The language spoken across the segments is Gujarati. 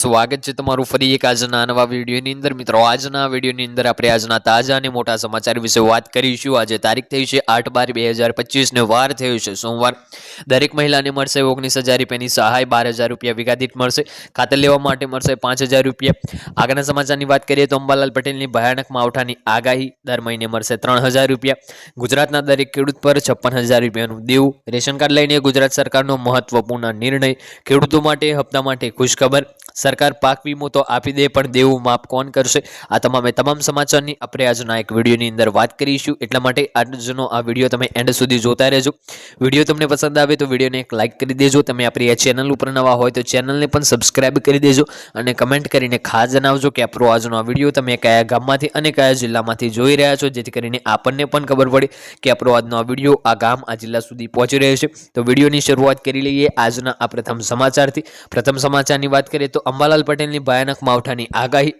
સ્વાગત છે તમારું ફરી એક આજના નવા વિડીયોની અંદર. મિત્રો, આજના વિડીયોની અંદર આપણે આજના તાજા અને મોટા સમાચાર વિશે વાત કરીશું. આજે તારીખ થઈ છે આઠ બાર બે હજાર પચીસને વાર થયો છે. સોમવાર દરેક મહિલાને મળશે ઓગણીસ હજાર રૂપિયાની સહાય, બાર હજાર રૂપિયા વિઘાદિત મળશે, ખાતર લેવા માટે મળશે પાંચ હજાર રૂપિયા. આગળના સમાચારની વાત કરીએ તો અંબાલાલ પટેલની ભયાનક માવઠાની આગાહી દર મહિને મળશે ત્રણ હજાર રૂપિયા. ગુજરાતના દરેક ખેડૂત પર છપ્પન હજાર રૂપિયાનું દેવું. રેશન કાર્ડ લઈને ગુજરાત સરકારનો મહત્વપૂર્ણ નિર્ણય. ખેડૂતો માટે, હપ્તા માટે ખુશખબર. સરકાર પાક વીમો તો આપી દે, પણ દેવું માપ કોણ કરશે? આ તમામે તમામ સમાચારની આપણે આજના એક વિડીયોની અંદર વાત કરીશું. એટલા માટે આજનો આ વીડિયો તમે એન્ડ સુધી જોતા રહેજો. વીડિયો તમને પસંદ આવે તો વિડીયોને એક લાઇક કરી દેજો. તમે આપણી આ ચેનલ ઉપર નવા હોય તો ચેનલને પણ સબસ્ક્રાઇબ કરી દેજો અને કમેન્ટ કરીને ખાસ જણાવજો કે આપણો આજનો આ વીડિયો તમે કયા ગામમાંથી અને કયા જિલ્લામાંથી જોઈ રહ્યા છો? જેથી કરીને આપણને પણ ખબર પડે કે આપણો આજનો આ વીડિયો આ ગામ, આ જિલ્લા સુધી પહોંચી રહ્યો છે. તો વિડીયોની શરૂઆત કરી લઈએ આજના આ પ્રથમ સમાચારથી. પ્રથમ સમાચારની વાત કરીએ તો અંબાલાલ પટેલની ભયાનક માવઠાની આગાહી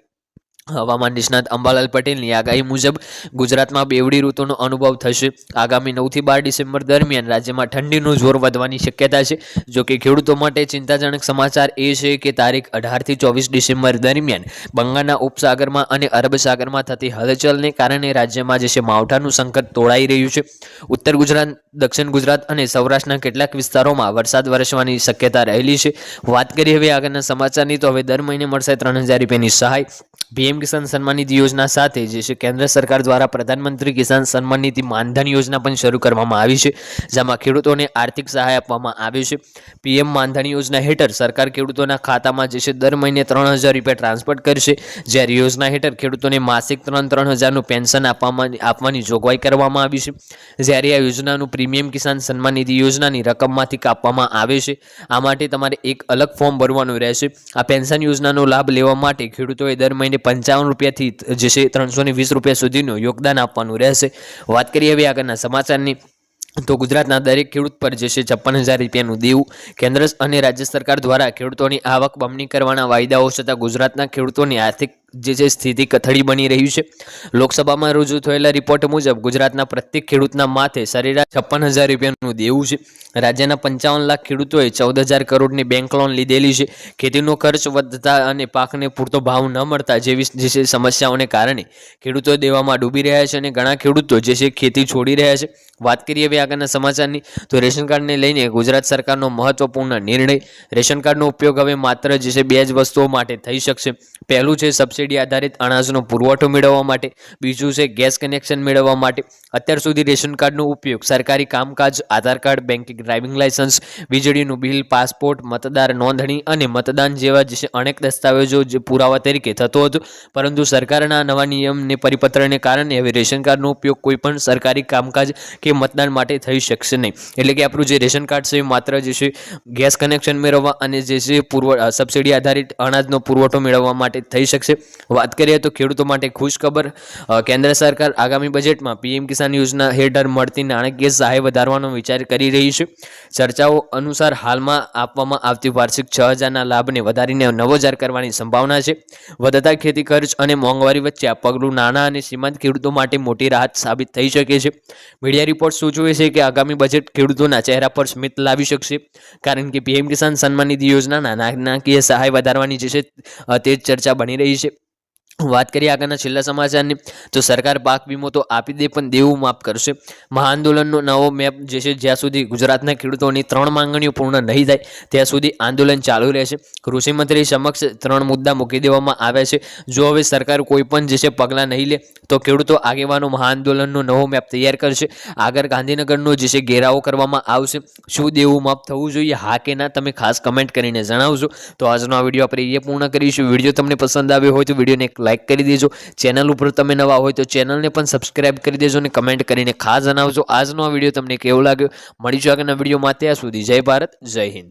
હવામાન નિષ્ણાત અંબાલાલ પટેલની આગાહી મુજબ ગુજરાતમાં બેવડી ઋતુનો અનુભવ થશે. આગામી નવથી બાર ડિસેમ્બર દરમિયાન રાજ્યમાં ઠંડીનું જોર વધવાની શક્યતા છે. જોકે ખેડૂતો માટે ચિંતાજનક સમાચાર એ છે કે તારીખ અઢારથી ચોવીસ ડિસેમ્બર દરમિયાન બંગાળના ઉપસાગરમાં અને અરબ સાગરમાં થતી હલચલને કારણે રાજ્યમાં જે છે માવઠાનું સંકટ તોડાઈ રહ્યું છે. ઉત્તર ગુજરાત, દક્ષિણ ગુજરાત અને સૌરાષ્ટ્રના કેટલાક વિસ્તારોમાં વરસાદ વરસવાની શક્યતા રહેલી છે. વાત કરીએ હવે આગળના સમાચારની તો હવે દર મહિને મળશે ત્રણ હજાર રૂપિયાની સહાય. પીએમ કિસાન સન્માન નિધિ યોજના સાથે જે છે કેન્દ્ર સરકાર દ્વારા પ્રધાનમંત્રી કિસાન સન્માન નિધિ માનધન યોજના પણ શરૂ કરવામાં આવી છે, જેમાં ખેડૂતોને આર્થિક સહાય આપવામાં આવે છે. પીએમ માનધન યોજના હેઠળ સરકાર ખેડૂતોના ખાતામાં જે છે દર મહિને ત્રણ હજાર રૂપિયા ટ્રાન્સફર કરશે. જ્યારે યોજના હેઠળ ખેડૂતોને માસિક ત્રણ ત્રણ હજારનું પેન્શન આપવામાં, આપવાની જોગવાઈ કરવામાં આવી છે. જ્યારે આ યોજનાનું પ્રીમિયમ કિસાન સન્માન નિધિ યોજનાની રકમમાંથી કાપવામાં આવે છે. આ માટે તમારે એક અલગ ફોર્મ ભરવાનું રહેશે. આ પેન્શન યોજનાનો લાભ લેવા માટે ખેડૂતોએ દર મહિને પંચાવન રૂપિયાથી જે છે ત્રણસો ને વીસ રૂપિયા સુધીનું યોગદાન આપવાનું રહેશે. વાત કરીએ હવે આગળના સમાચારની, તો ગુજરાતના દરેક ખેડૂત પર જે છે છપ્પન હજાર રૂપિયાનું દેવું, કેન્દ્ર અને રાજ્ય સરકાર દ્વારા ખેડૂતોની આવક બમણી કરવાના વાયદાઓ છતાં ગુજરાતના ખેડૂતોની આર્થિક જે છે સ્થિતિ કથળી બની રહ્યું છે. લોકસભામાં રજૂ થયેલા રિપોર્ટ મુજબ ગુજરાતના પ્રત્યેક ખેડૂતના માથે સરેરાશ છપ્પન હજાર રૂપિયાનું દેવું છે. રાજ્યના પંચાવન લાખ ખેડૂતોએ ચૌદ હજાર કરોડની બેંક લોન લીધેલી છે. ખેતીનો ખર્ચ વધતા અને પાકને પૂરતો ભાવ ન મળતા જેવી જે છે સમસ્યાઓને કારણે ખેડૂતો દેવામાં ડૂબી રહ્યા છે અને ઘણા ખેડૂતો જે છે ખેતી છોડી રહ્યા છે. વાત કરીએ હવે આગળના સમાચારની, તો રેશન કાર્ડને લઈને ગુજરાત સરકારનો મહત્વપૂર્ણ નિર્ણય, રેશન કાર્ડનો ઉપયોગ હવે માત્ર જે છે બે જ વસ્તુઓ માટે થઈ શકશે. પહેલું છે સબસિડી આધારિત અનાજનો પુરવઠો મેળવવા માટે, બીજું છે ગેસ કનેક્શન મેળવવા માટે. અત્યાર સુધી રેશન કાર્ડનો ઉપયોગ, સરકારી કામકાજ, Aadhaar card banking driving licence વીજળીનું બિલ, પાસપોર્ટ, મતદાર નોંધણી અને મતદાન જેવા જે અનેક દસ્તાવેજો જે પુરાવા તરીકે થતો હતો. પરંતુ સરકારના નવા નિયમને પરિપત્રને કારણે હવે રેશન કાર્ડનો ઉપયોગ કોઈપણ સરકારી કામકાજ કે મતદાન માટે થઈ શકશે નહીં. એટલે કે આપણું જે રેશન કાર્ડ છે એ માત્ર જે છે ગેસ કનેક્શન મેળવવા અને જે છે પૂર્વ સબસિડી આધારિત અનાજનો પુરવઠો મેળવવા માટે થઈ શકશે. વાત કરીએ તો ખેડૂતો માટે ખુશ ખબર કેન્દ્ર સરકાર આગામી બજેટમાં પીએમ કિસાન યોજના હેઠળ મળતી નાણાકીય સહાય વધારવાનો વિચાર કરી રહી છે. ચર્ચાઓ અનુસાર હાલમાં આપવામાં આવતી વાર્ષિક છ હજારના લાભને વધારીને નવ હજાર કરવાની સંભાવના છે. વધતા ખેતી ખર્ચ અને મોંઘવારી વચ્ચે આ પગલું નાના અને સીમાંત ખેડૂતો માટે મોટી રાહત સાબિત થઈ શકે છે. મીડિયા રિપોર્ટ સૂચવે છે કે આગામી બજેટ ખેડૂતોના ચહેરા પર સ્મિત લાવી શકશે, કારણ કે પીએમ કિસાન સન્માન નિધિ યોજનાના નાણાકીય સહાય વધારવાની જે છે તે ચર્ચા બની રહી છે. વાત કરીએ આગળના છેલ્લા સમાચારની, તો સરકાર પાક વીમો તો આપી દે પણ દેવું માફ કરશે. મહાઆંદોલનનો નવો મેપ જે છે, જ્યાં સુધી ગુજરાતના ખેડૂતોની ત્રણ માંગણીઓ પૂર્ણ નહીં થાય, ત્યાં સુધી આંદોલન ચાલુ રહેશે. કૃષિમંત્રી સમક્ષ ત્રણ મુદ્દા મૂકી દેવામાં આવ્યા છે. જો હવે સરકાર કોઈ પણ જે છે, પગલાં નહીં લે, તો ખેડૂતો આગેવાનો મહાઆંદોલનનો નવો મેપ તૈયાર કરશે. આગળ ગાંધીનગરનો જે છે, ઘેરાવો કરવામાં આવશે. શું દેવું માફ થવું જોઈએ? હા કે ના, તમે ખાસ કમેન્ટ કરીને જણાવજો. તો આજનો આ વીડિયો આપણે એ પૂર્ણ કરીશું. વીડિયો તમને પસંદ આવ્યો હોય તો વિડીયોને એક લાઇક કરી દેજો. ચેનલ ઉપર તમે નવા હોય તો ચેનલને પણ સબસ્ક્રાઇબ કરી દેજો અને કમેન્ટ કરીને ખાસ જણાવજો. આજનો આ વીડિયો તમને કેવો લાગ્યો? મળીશું આગળના વિડીયોમાં ત્યાં સુધી જય ભારત, જય હિન્દ.